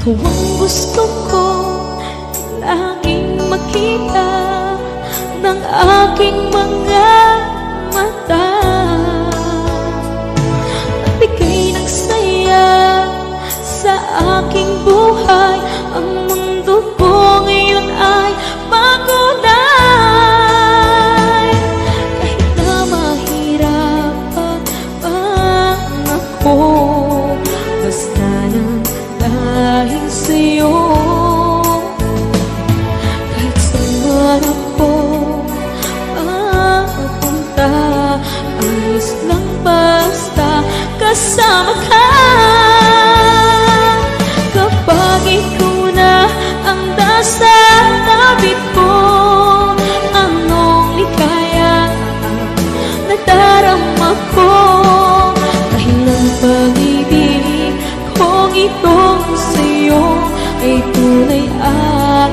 Ikaw ang gusto ko Laging makita Ng aking mga mata Nagbigay ng saya Sa aking buhay. Ang mundo ko ngayon ay makulay Kahit na mahirapan ang ako Basta nang dahil sa'yo. Kahit sa marap ko mapunta Ayos lang basta kasama ka. Kapag ikaw na ang nasa tabi ko ito sa'yo ay tunay at